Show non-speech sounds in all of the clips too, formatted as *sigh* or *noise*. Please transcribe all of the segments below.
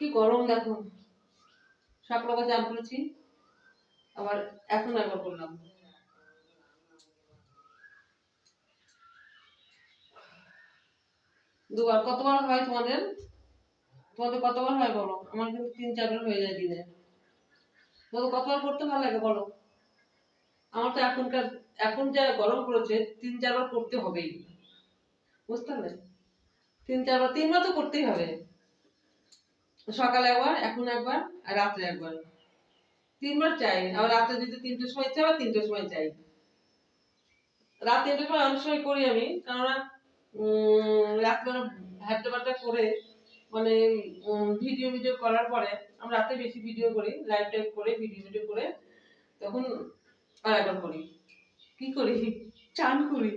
কি গরম দেখো। সকালে চান করেছি। আবার এখন একবার করলাম দুবার, কতবার হয় তোমাদের? তোমাদের কতবার হয় বলো? আমার কিন্তু তিন, চারবার হয়ে যায় দিনে। তোমাদের কতবার করতে ভালো লাগে বলো? আমার তো এখনকার, এখন যা গরম পড়েছে, তিন, চারবার করতে হবেই। বুঝতে পারলে? তিন, চারবার, তিনবার তো করতেই হবে। সকালে একবার, এখন একবার, আর রাত্রে একবার। তিনবার চাই আবার রাত্রে যদি তিনটের সময় চাই আবার তিনটের সময় চাই। রাত তিনটের সময় অনেক সময় করি আমি, কেননা রাত্রে হাঁটতে বাট্টা করে মানে ভিডিও ভিডিও করার পরে আমরা রাতে বেশি ভিডিও করি লাইভ টাইভ করে, ভিডিও ভিডিও করে, তখন আর একবার করি। কি করি? চান করি।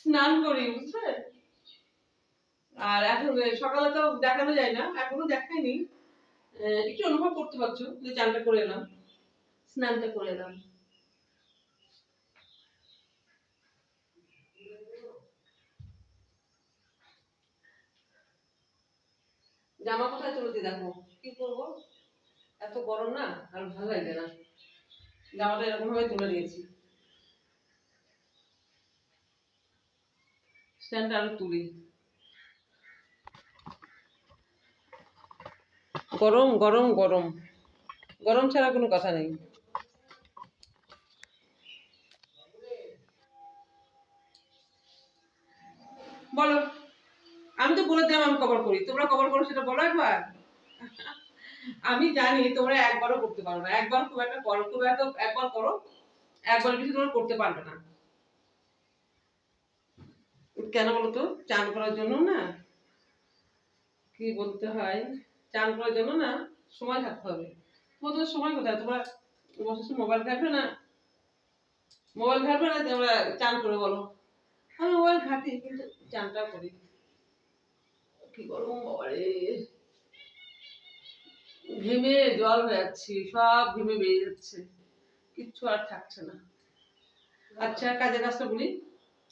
স্নান করি, বুঝলে? আর এখন সকালে তো দেখানো যায় না এখনও দেখাইনি আহ, একটু অনুভব করতে পারছ যে চানটা করে এলাম। স্নানটা করে এলাম। জামা কোথায় চলতে দেখো? কি করব? এত গরম না আর ভালো লাগছে না। জামাটা এরকম ভাবে তুলে নিয়েছি। স্ট্যান্ডটা আরও তুলি। গরম গরম গরম। গরম ছাড়া কোনো কথা নেই। বলো, আমি তো বলে দিলাম আমি কভার করি। তোমরা কভার করো, সেটা বলো একবার। আমি জানি তোমরা একবারও করতে পারো না। একবার খুব একটা করো, খুব একটা একবার করো, একবার বেশি তোমরা করতে পারবে না। কেন বলো তো? চান করার জন্য না? কি বলতে হয়? চান করার জন্য না সময় থাকতে হবে। তোমাদের সময় কোথায়? তোমরা বসে মোবাইল ঘাটবে না? মোবাইল ঘাটবে না? তোমরা চান করে বলো। আমি মোবাইল ঘাটি, কিন্তু চানটা করি। কি গরম বাবারে ঘেমে জল হয়ে যাচ্ছি সব ঘেমে বেরিয়ে যাচ্ছে। কিচ্ছু আর থাকছে না। আচ্ছা কাজের কাজটা বলি।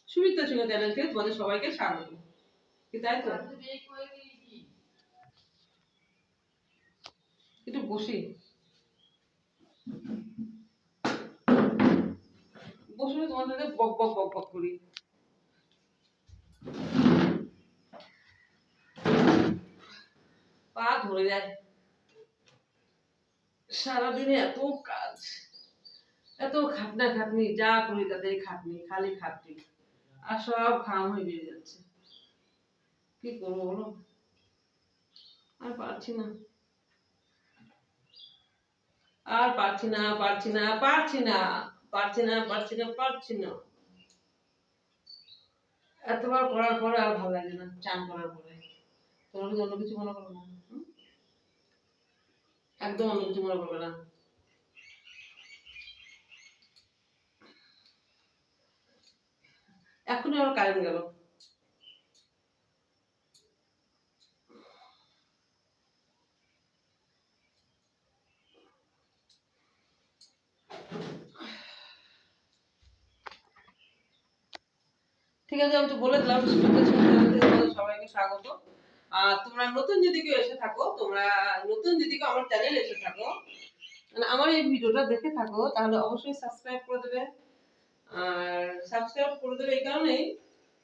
সুমিত্রা সিংহ চ্যানেলকে তোমাদের সবাইকে স্বাগত। কি তাই তো? বসি। বসে তোমাদের সাথে বক বক বক বক করি। পা ধরে যায় সারাদিনে এত কাজ, এত খাটনা খাটনি, যা করি তাদের খাটনি, খালি খাটনি। আর সব ঘাম হয়ে বেরিয়ে যাচ্ছে। কি করব বলো? আর পারছি না। আর পারছি না পারছি না পারছি না পারছি না পারছি না পারছি না। এতবার করার পরে আর ভালো লাগে না, চান করার পরে। তোমরা কি অন্য কিছু মনে করবে না? একদম অন্য কিছু মনে করবে না। এখনই আমার কারেন্ট গেল। ঠিক আছে, আমি তো বলে দিলাম সবাইকে স্বাগত। আর তোমরা নতুন যদি কেউ এসে থাকো, তোমরা নতুন যদি কেউ আমার চ্যানেল এসে থাকো। মানে আমার এই ভিডিওটা দেখে থাকো, তাহলে অবশ্যই সাবস্ক্রাইব করে দেবে। আর সাবস্ক্রাইব করে দেবে এই কারণেই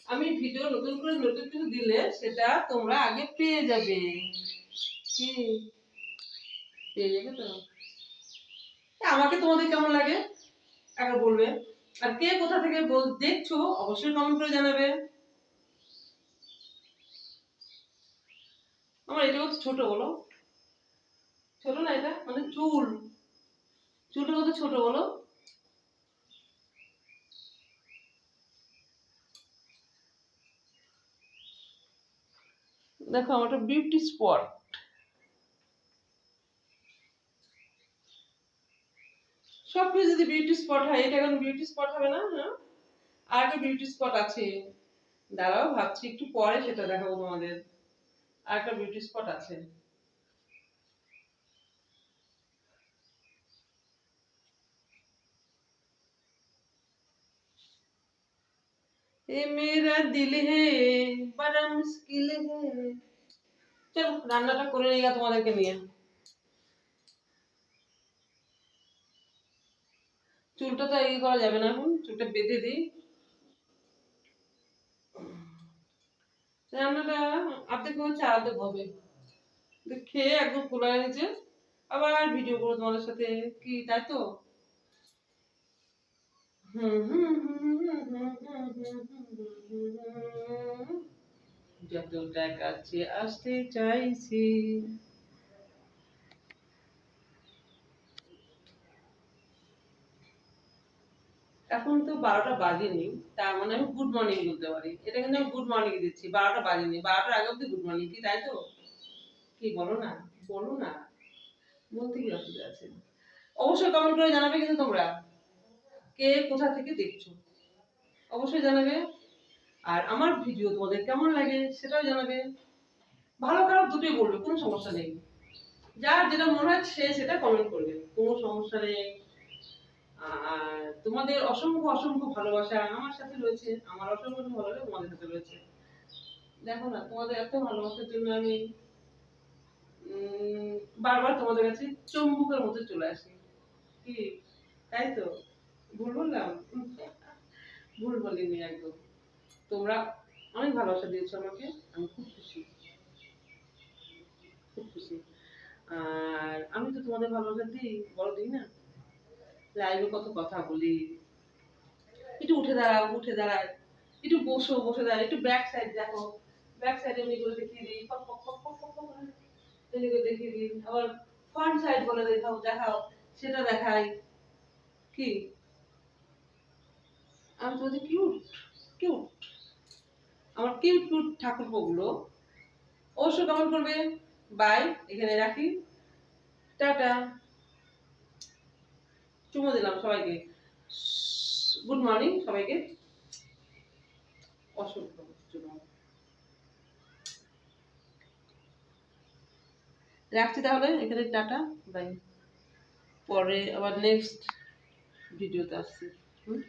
আমি ভিডিও নতুন করে নতুন কিছু দিলে সেটা তোমরা আগে পেয়ে যাবে। কি? পেয়ে যাবে তো আমাকে তোমাদের কেমন লাগে? একবার বলবে। আর কে কোথা থেকে বল- দেখছ? অবশ্যই কমেন্ট করে জানাবে। আমার এটা কত ছোট বলো? ছোট না এটা? মানে চুল। চুলটা কত ছোট বলো? দেখো, আমার একটা বিউটি স্পট সব কিছু যদি বিউটি স্পট হয় এটা এখন বিউটি স্পট হবে না হ্যাঁ আর একটা বিউটি স্পট আছে দাঁড়াও ভাবছি একটু পরে সেটা দেখাবো তোমাদের আর একটা বিউটি স্পট আছে ये मेरा दिल है बड़ा मुश्किल है চল রান্নাটা করে নিয়ে গা তোমাদেরকে নিয়ে চুলটা তো এই করা যাবে না এখন চুলটা বেঁধে দিই রান্নাটা হবে খেয়ে খোলা আবার ভিডিও তোমাদের সাথে কি তাই তো যত টাকা আসতে চাইছি এখন তো বারোটা বাজেনি, তার মানে আমি গুড মর্নিং বলতে পারি। এটা কিন্তু আমি গুড মর্নিং দিচ্ছি, বারোটা বাজেনি, বারোটার আগে অব্দি গুড মর্নিং কি তাই তো? কি বলো না বলো না। বলতে কি অসুবিধা আছে? অবশ্যই কমেন্ট করে জানাবে কিন্তু তোমরা। কে কোথা থেকে দেখছ? অবশ্যই জানাবে। আর আমার ভিডিও তোমাদের কেমন লাগে সেটাও জানাবে। ভালো খারাপ দুটোই বলবে, কোনো সমস্যা নেই। যার যেটা মনে হয় সে সেটা কমেন্ট করবে, কোনো সমস্যা নেই। তোমাদের অসংখ্য অসংখ্য ভালোবাসা আমার সাথে রয়েছে, আমার অসংখ্য ভালোবাসা তোমাদের সাথে রয়েছে। দেখো না, তোমাদের এত ভালোবাসার জন্য আমি বারবার তোমাদের কাছে চম্বুকের মতো চলে আসি। কি? তাই তো? ভুল বললাম? *laughs* ভুল বলিনি একদম। তোমরা অনেক ভালোবাসা দিয়েছ আমাকে, আমি খুব খুশি। খুব খুশি। আর আমি তো তোমাদের ভালোবাসা দিই বড় দিই না? লাইভে কত কথা বলি। একটু উঠে দাঁড়াও, উঠে দাঁড়ায় একটু বসো, বসে দাঁড়ায় একটু ব্যাক সাইড দেখো। ব্যাক সাইডে এমনি করে দেখিয়ে দিই। করে দেখিয়ে দিই। আবার ফ্রন্ট সাইড বলে দেখাও দেখাও। সেটা দেখাই। কি? আমি তোমাদের কিউট কিউট আমার কিউট কিউট ঠাকুরপোগুলো। অবশ্যই কমেন্ট করবে বাই এখানে রাখি। টাটা। চুমো দিলাম সবাইকে। গুড মর্নিং সবাইকে। অসংখ্য চুমো। রাখছি তাহলে এখানে টাটা বাই পরে আবার নেক্সট ভিডিওতে আসছি। হুম?